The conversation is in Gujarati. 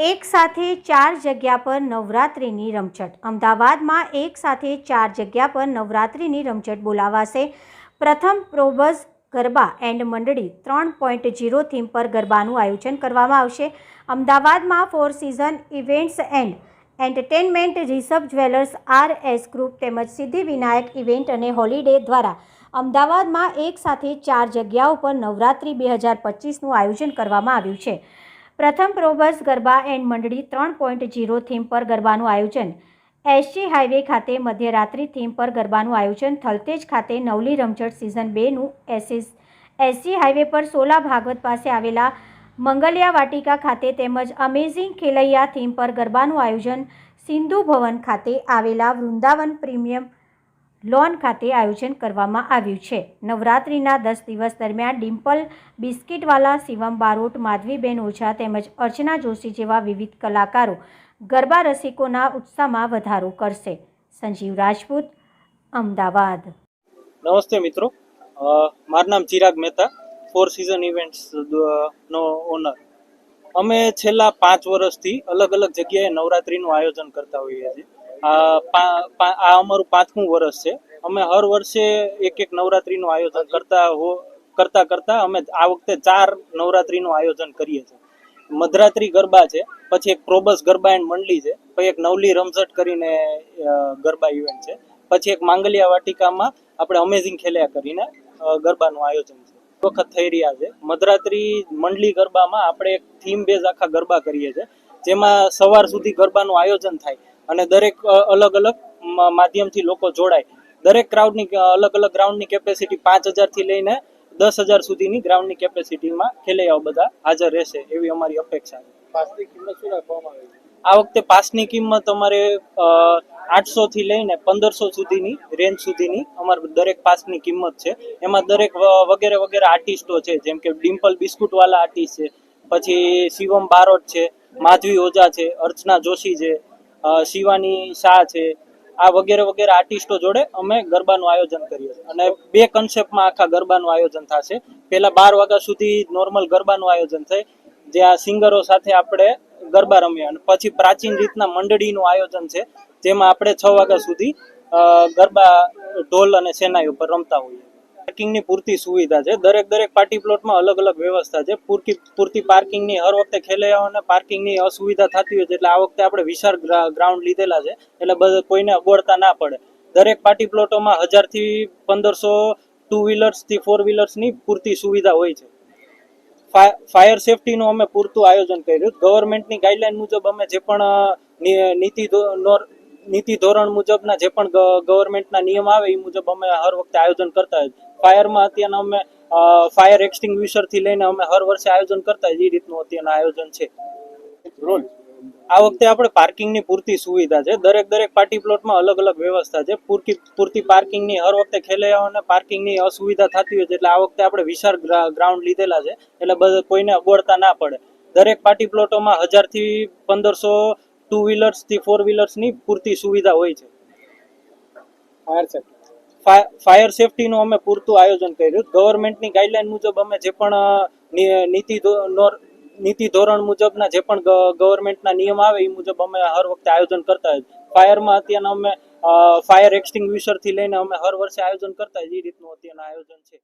એક સાથે ચાર જગ્યા પર નવરાત્રિની રમઝટ. અમદાવાદમાં એક સાથે ચાર જગ્યા પર નવરાત્રિની રમઝટ બોલાવાશે. પ્રથમ પ્રોબસ ગરબા એન્ડ મંડળી ત્રણ પોઈન્ટ જીરો થીમ પર ગરબાનું આયોજન કરવામાં આવશે. અમદાવાદમાં four season events and entertainment reserve jewellers R S group તેમજ સિદ્ધિ વિનાયક ઇવેન્ટ અને હોલિડે દ્વારા અમદાવાદમાં એક સાથે ચાર જગ્યાઓ પર નવરાત્રિ બે હજાર પચીસનું આયોજન કરવામાં આવ્યું છે. પ્રથમ પ્રોબસ ગરબા એન્ડ મંડળી ત્રણ પોઈન્ટ જીરો થીમ પર ગરબાનું આયોજન. એસજી હાઈવે ખાતે મધ્યરાત્રિ થીમ પર ગરબાનું આયોજન થલતેજ ખાતે નવલી રમઝટ સિઝન બેનું એસએસ એસજી હાઈવે પર સોલા ભાગવત પાસે આવેલા મંગલિયા વાટિકા ખાતે તેમજ અમેઝિંગ ખેલૈયા થીમ પર ગરબાનું આયોજન સિંધુ ભવન ખાતે આવેલા વૃંદાવન પ્રીમિયમ લોન ખાતે આયોજન કરવામાં આવ્યું છે. નવરાત્રિના દસ દિવસ દરમિયાન ડિમ્પલ બિસ્કિટવાલા શિવમ બારોટ, માધવીબેન ઓઝા તેમજ અર્ચના જોશી જેવા વિવિધ કલાકારો ગરબા રસિકોના ઉત્સાહમાં વધારો કરશે. સંજીવ રાજપૂત, અમદાવાદ. નમસ્તે મિત્રો. મારું નામ Chirag Mehta four season events નો ઓનર અમે છેલ્લા પાંચ વર્ષથી અલગ અલગ જગ્યાએ નવરાત્રીનું આયોજન કરતા હોઈએ છીએ. આ અમારું પાંચમું વર્ષ છે. અમે હર વર્ષે એક એક નવરાત્રીનું આયોજન કરતા હો કરતા કરતા અમે આ વખતે ચાર નવરાત્રીનું આયોજન કરીએ છીએ. મધરાત્રી ગરબા છે, પછી એક પ્રોબસ ગરબા એન્ડ મંડળી છે, પછી એક નવલી રમઝટ કરીને ગરબા ઇવેન્ટ છે, પછી એક માંગલિયા વાટિકામાં આપણે અમેઝિંગ ખેલ્યા કરીને ગરબાનું આયોજન છે. વખત થઈ રહ્યા છે. મધરાત્રી મંડળી ગરબામાં આપણે એક થીમ બેઝ આખા ગરબા કરીએ છીએ, જેમાં સવાર સુધી ગરબાનું આયોજન થાય. અને દરેક અલગ અલગ માધ્યમથી લોકો જોડાય. દરેક ક્રાઉડની અલગ અલગ ગ્રાઉન્ડની કેપેસિટી પાંચ હજારથી લઈને દસ હજાર સુધીની ગ્રાઉન્ડની કેપેસિટીમાં ખેલૈયાઓ બધા હાજર રહેશે એવી અમારી અપેક્ષા છે. પાસની કિંમત શું રાખવામાં આવી આ વખતે પાસની કિંમત અમારે આઠસો થી લઈને પંદરસો સુધીની રેન્જ સુધીની અમારે દરેક પાસની કિંમત છે. એમાં દરેક વગેરે વગેરે આર્ટિસ્ટો છે જેમ કે ડિમ્પલ બિસ્કુટ વાલા આર્ટિસ્ટ છે પછી શિવમ બારોટ છે માધવી ઓઝા છે અર્ચના જોશી છે શિવાની શાહ છે, આ વગેરે વગેરે આર્ટિસ્ટો જોડે અમે ગરબાનું આયોજન કરીએ અને બે કન્સેપ્ટમાં આખા ગરબાનું આયોજન થશે. પહેલા બાર વાગ્યા સુધી નોર્મલ ગરબાનું આયોજન થાય જ્યાં સિંગરો સાથે આપણે ગરબા રમીએ. અને પછી પ્રાચીન રીતના મંડળીનું આયોજન છે, જેમાં આપણે છ વાગ્યા સુધી ગરબા, ઢોલ અને સેનાઈ ઉપર રમતા હોઈએ. પાર્કિંગની પૂરતી સુવિધા છે. દરેક દરેક પાર્ટી પ્લોટમાં અલગ અલગ વ્યવસ્થા છે. પૂરતી પૂરતી પાર્કિંગની હર વખતે ખેલૈયાઓને પાર્કિંગની અસુવિધા થતી હોય છે. એટલે આ વખતે આપણે વિશાળ ગ્રાઉન્ડ લીધેલા છે. એટલે બધા, કોઈને અગવડતા ના પડે. દરેક પાર્ટી પ્લોટોમાં હજારથી પંદરસો ટુ વ્હીલર્સથી ફોર વ્હીલર્સની પૂરતી સુવિધા હોય છે. ફાયર સેફટીનું અમે પૂરતું આયોજન કર્યું. ગવર્મેન્ટની ગાઈડલાઈન મુજબ અમે જે પણ નીતિ નીતિ ધોરણ મુજબના જે પણ ગવર્મેન્ટના નિયમ આવે એ મુજબ અમે હર વખતે આયોજન કરતા હોય ફાયરમાં અત્યારના અમે ફાયર એક્સટિંગ્વિશરથી લઈને અમે હર વર્ષે આયોજન કરતા એ રીતનું અત્યારનું આયોજન છે. રોલ? આ વખતે આપણે પાર્કિંગની પૂરતી સુવિધા છે. દરેક દરેક પાર્ટી પ્લોટમાં અલગ અલગ વ્યવસ્થા છે. પૂરતી પૂરતી પાર્કિંગની હર વખતે ખેલૈયાઓને પાર્કિંગની અસુવિધા થતી હોય છે એટલે આ વખતે આપણે વિશાળ ગ્રાઉન્ડ લીધેલા છે. એટલે બધા કોઈને અગવડતા ના પડે. દરેક પાર્ટી પ્લોટોમાં હજારથી પંદરસો ટુ વ્હીલર્સથી ફોર વ્હીલર્સની પૂરતી સુવિધા હોય છે. Fire safety. ફાયર સેફટીનું અમે પૂરતું આયોજન કર્યું. ગવર્મેન્ટની ગાઈડલાઈન મુજબ અમે જે પણ નીતિ નીતિ ધોરણ મુજબના જે પણ ગવર્મેન્ટના નિયમ આવે, એ મુજબ અમે હર વખતે આયોજન કરતા હોય ફાયરમાં અત્યારના અમે ફાયર એક્સટિંગ્વિશરથી લઈને અમે હર વર્ષે આયોજન કરતા હોય એ રીતનું અત્યારનું આયોજન છે.